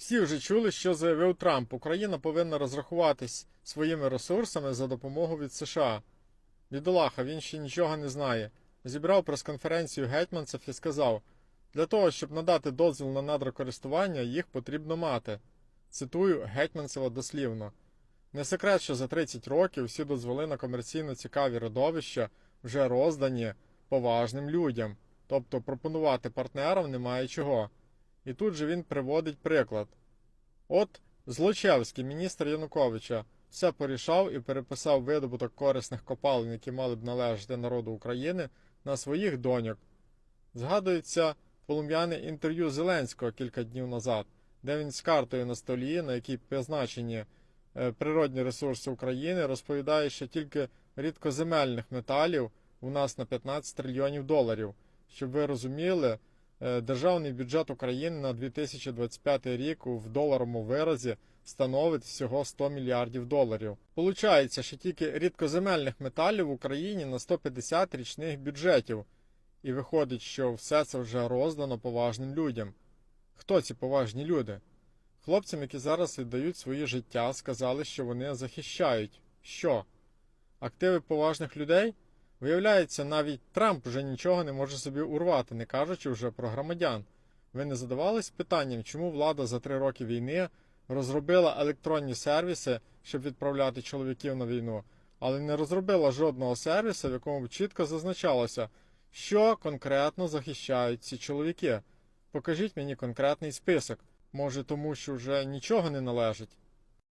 Всі вже чули, що заявив Трамп. Україна повинна розрахуватись своїми ресурсами за допомогу від США. Бідолаха, він ще нічого не знає. Зібрав прес-конференцію гетьманцев і сказав: для того, щоб надати дозвіл на надрокористування, їх потрібно мати. Цитую Гетьманцева дослівно. Не секрет, що за 30 років всі дозволи на комерційно цікаві родовища вже роздані поважним людям, тобто пропонувати партнерам немає чого. І тут же він приводить приклад. От Злочевський, міністр Януковича, все порішав і переписав видобуток корисних копалин, які мали б належати народу України, на своїх доньок. Згадується полум'яне інтерв'ю Зеленського кілька днів назад, де він з картою на столі, на якій позначені е, природні ресурси України, розповідає, що тільки рідкоземельних металів у нас на 15 трильйонів доларів. Щоб ви розуміли, державний бюджет України на 2025 рік в доларовому виразі становить всього 100 мільярдів доларів. Получається, що тільки рідкоземельних металів в Україні на 150 річних бюджетів. І виходить, що все це вже роздано поважним людям. Хто ці поважні люди? Хлопцям, які зараз віддають свої життя, сказали, що вони захищають. Що? Активи поважних людей? Виявляється, навіть Трамп вже нічого не може собі урвати, не кажучи вже про громадян. Ви не задавались питанням, чому влада за три роки війни розробила електронні сервіси, щоб відправляти чоловіків на війну, але не розробила жодного сервісу, в якому б чітко зазначалося, що конкретно захищають ці чоловіки. Покажіть мені конкретний список. Може, тому що вже нічого не належить.